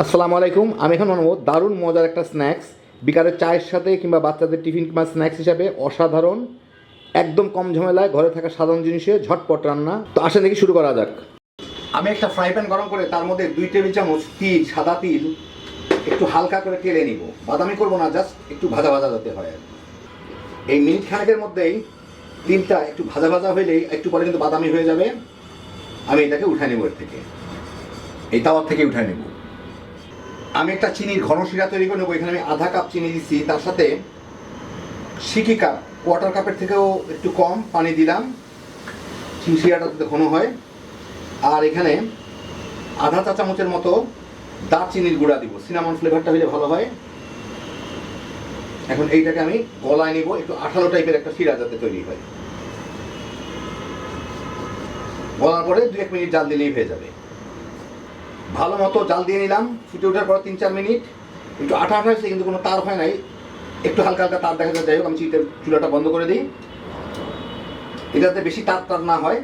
আসসালামু আলাইকুম, আমি এখন বানাবো দারুণ মজার একটা স্ন্যাক্স বিকালের চায়ের সাথে কিংবা বাচ্চাদের টিফিন কিংবা স্ন্যাক্স হিসাবে অসাধারণ, একদম কম ঝামেলায় ঘরে থাকা সাধারণ জিনিসে ঝটপট রান্না। তো আসেন দেখি শুরু করা যাক। আমি একটা ফ্রাই প্যান গরম করে তার মধ্যে দুই টেবিল চামচ তিল, সাদা তিল, একটু হালকা করে তেলে নিব। বাদামি করব না জাস্ট একটু ভাজা ভাজা যাতে হয়। এই মিনিট খানেকের মধ্যেই তিলটা একটু ভাজা ভাজা হইলেই একটু পরে কিন্তু বাদামি হয়ে যাবে। আমি এটাকে উঠাই নেব এর থেকে। এই তাওয়ার থেকে উঠাই নেব। আমি একটা চিনির ঘন শিরা তৈরি করে নেব, এখানে আমি আধা কাপ চিনি দিচ্ছি তার সাথে সিকি কাপ কোয়ার্টার কাপের থেকেও একটু কম পানি দিলাম, চিনি শিরাটা যাতে ঘন হয়। আর এখানে আধা চা চামচের মতো দারচিনির গুঁড়া দিব সিনামন ফ্লেভারটা হলে ভালো হয়। এখন এইটাকে আমি গলায় নিব, একটু আঠালো টাইপের একটা শিরা যাতে তৈরি হয়। গলার পরে দু এক মিনিট জাল দিলেই হয়ে যাবে। ভালো মতো জাল দিয়ে নিলাম, ফুটে ওঠার পর তিন, চার মিনিট। একটু আঠা আঠা হয়েছে, কিন্তু কোনো তার হয় নাই। একটু হালকা হালকা তার দেখা যায়। যাই হোক, আমি চিটের চুলাটা বন্ধ করে দিই। এটাতে বেশি তার তার না হয়।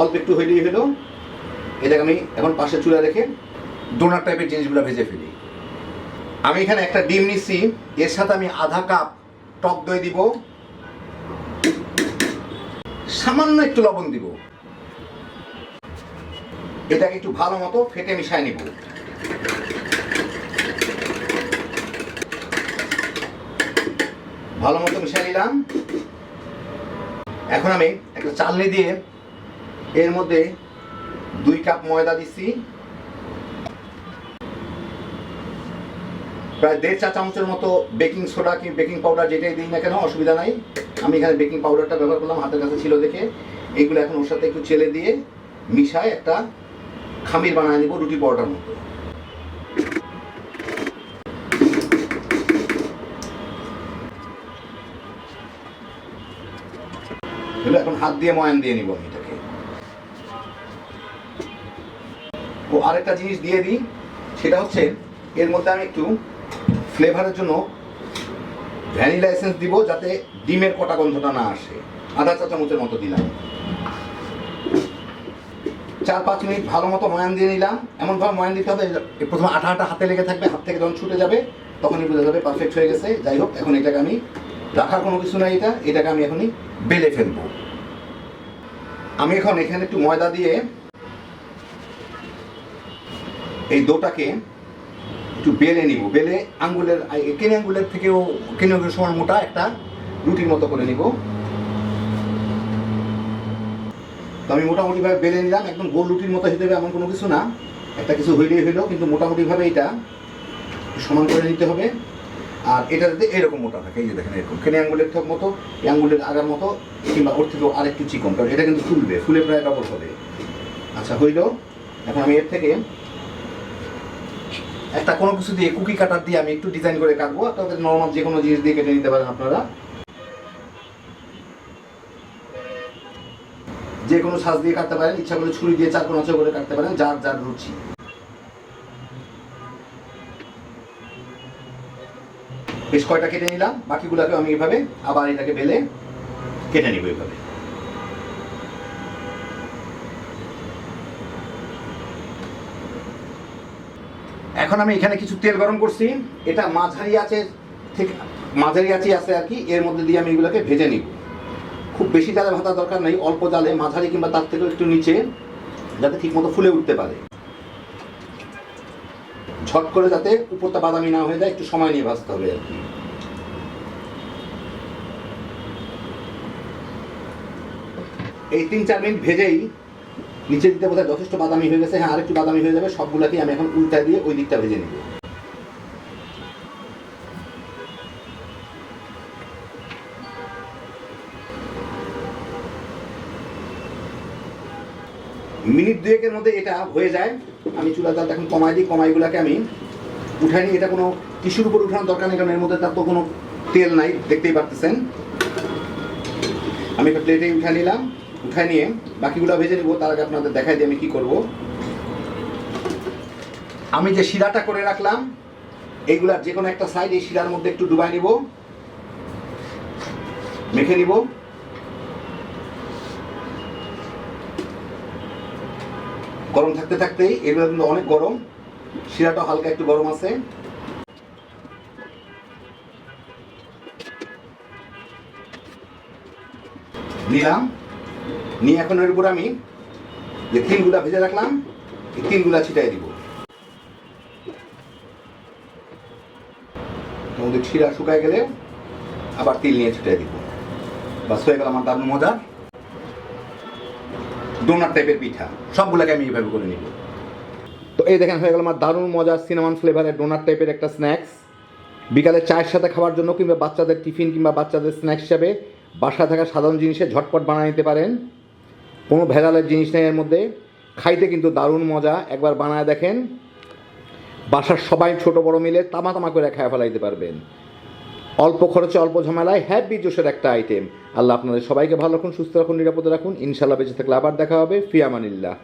অল্প একটু হইলেই হলো। এটাকে আমি এখন পাশে চুলা রেখে ডোনার টাইপের জিনিসগুলো ভেজে ফেলি। আমি এখানে একটা ডিম নিচ্ছি। এর সাথে আমি আধা কাপ টক দই দিব। সামান্য একটু লবণ দিব। এটাকে একটু ভালো মতো ফেটে মিশায় নিব। ভালো মতো মিশাই নিলাম। এখন আমি একটা চালনি দিয়ে এর মধ্যে দুই কাপ ময়দা দিচ্ছি। প্রায় দেড় চা চামচের মতো বেকিং সোডা কি বেকিং পাউডার যেটাই দিই না কেন, অসুবিধা নাই। আমি এখানে বেকিং পাউডারটা ব্যবহার করলাম হাতের কাছে ছিল দেখে। এগুলো এখন ওর সাথে একটু চেলে দিয়ে মিশায় একটা খামির বানায় নিব, রুটি পরোটার মতো। এখন হাত দিয়ে ময়ান দিয়ে নিব আমি এটাকে। ও আরেকটা জিনিস দিয়ে দিই, সেটা হচ্ছে এর মধ্যে আমি একটু ফ্লেভারের জন্য ভ্যানিলা এসেন্স দিব, যাতে ডিমের কটা গন্ধটা না আসে। আধা চা চামচের মতো দিলাম। চার পাঁচ মিনিট ভালো মতো ময়ান দিয়ে নিলাম। এমনভাবে ময়ান দিতে হবে প্রথমে আঠা আঠা হাতে লেগে থাকবে, হাত থেকে যখন ছুটে যাবে, তখনই বোঝা যাবে পারফেক্ট হয়ে গেছে। যাই হোক, এখন এটাকে আমি রাখার কোনো কিছু নাই এটা, এটাকে আমি এখনই বেলে ফেলব। আমি এখন এখানে একটু ময়দা দিয়ে এই দোটাকে একটু বেলে নিব। বেলে আঙ্গুলের কেনে আঙ্গুলের থেকেও, কেনে আঙ্গুলের মোটা একটা রুটির মতো করে নিব। তো আমি মোটামুটিভাবে বেলে নিলাম, একদম গোল রুটির মতো হতে হবে এমন কোনো কিছু না। একটা কিছু হইলেই হইল কিন্তু মোটামুটিভাবে এটা সমান করে নিতে হবে। আর এটা যাতে এরকম মোটা থাকে, এই যে দেখেন এরকম। কেনে আঙ্গুলের থেকে মতো, এই আঙ্গুলের আগার মতো, কিংবা ওর থেকেও আরেকটু চিকন, কারণ এটা কিন্তু ফুলবে, ফুলে প্রায় ডবল হবে। আচ্ছা হইল, এখন আমি এর থেকে একটা কোনো কিছু দিয়ে কুকি কাটার দিয়ে আমি একটু ডিজাইন করে কাটবো। আপনাদের নর্মাল যে কোনো জিনিস দিয়ে কেটে নিতে পারেন আপনারা। যে কোনো সাজ দিয়ে কাটতে পারেন, ইচ্ছা করে ছুরি দিয়ে চার কোনো করে কাটতে পারেন, যার যার রুচি। বেশ কয়টা কেটে নিলাম বাকিগুলোকে আমি এভাবে আবার এটাকে বেলে কেটে নিব এভাবে। এখন আমি এখানে কিছু তেল গরম করছি, এটা মাঝারি আছে ঠিক মাঝারি আছে আছে আর কি, এর মধ্যে দিয়ে আমি এগুলোকে ভেজে নিব। খুব বেশি জালে ভাতা দরকার নেই, অল্প জালে, মাঝারি কিংবা তার থেকেও একটু নিচে, যাতে ঠিকমতো ফুলে উঠতে পারে। ঝট করে যাতে উপরটা বাদামি না হয়ে যায়, একটু সময় নিয়ে ভাজতে হবে আর কি। এই তিন চার মিনিট ভেজেই নিচে দিতে বোধহয় যথেষ্ট বাদামি হয়ে গেছে। হ্যাঁ আরেকটু বাদামি হয়ে যাবে, সবগুলাকেই আমি এখন উল্টা দিয়ে ওই দিকটা ভেজে নেব। মিনিট দুয়েকের মধ্যে এটা হয়ে যায়। আমি চুলা জালটা এখন কমাই দিই কমাইগুলাকে আমি উঠাই নিই। এটা কোনো টিস্যুর উপর উঠানোর দরকার নেই, কারণ এর মধ্যে তার তো কোনো তেল নাই, দেখতেই পারতেছেন। আমি একটা প্লেটে উঠে নিলাম, উঠাই নিয়ে বাকিগুলো ভেজে নিব, তার আগে আপনাদের দেখাই দিই আমি কি করব। আমি যে শিরাটা করে রাখলাম এইগুলার যে কোনো একটা সাইড এই শিরার মধ্যে একটু ডুবাই নিব, মেখে নিব। গরম থাকতে থাকতেই, এগুলো কিন্তু অনেক গরম। শিরাটা হালকা একটু গরম আছে। নিলাম। নিয়ে এখন এর উপর আমি যে তিনগুলা ভেজে রাখলাম, এই তিনগুলা ছিটাই দিব। তোমাদের শিরা শুকায় গেলে আবার তিল নিয়ে ছিটাই দিব। বাস হয়ে গেল আমার দারুণ মজা ডোনাট টাইপের পিঠা। সবগুলোকে আমি এইভাবে করে নিব। তো এই দেখেন, হয়ে গেল আমার দারুণ মজার সিনেমান ফ্লেভারের ডোনার টাইপের একটা স্ন্যাক্স বিকালে চায়ের সাথে খাওয়ার জন্য কিংবা বাচ্চাদের টিফিন কিংবা বাচ্চাদের স্ন্যাক্স হিসাবে বাসায় থাকা সাধারণ জিনিসে ঝটপট বানিয়ে নিতে পারেন। কোনো ভেজালের জিনিস নেই এর মধ্যে। খাইতে কিন্তু দারুণ মজা। একবার বানায় দেখেন। বাসার সবাই ছোট বড় মিলে তামা তামা করে খায় ফেলাইতে পারবেন। অল্প খরচে, অল্প ঝামেলায় হ্যাপি জোশের একটা আইটেম আল্লাহ আপনাদের সবাইকে ভালো রাখুন, সুস্থ রাখুন, নিরাপদে রাখুন। ইনশাল্লাহ বেঁচে থাকলে আবার দেখা হবে। ফিয়ামানিল্লাহ।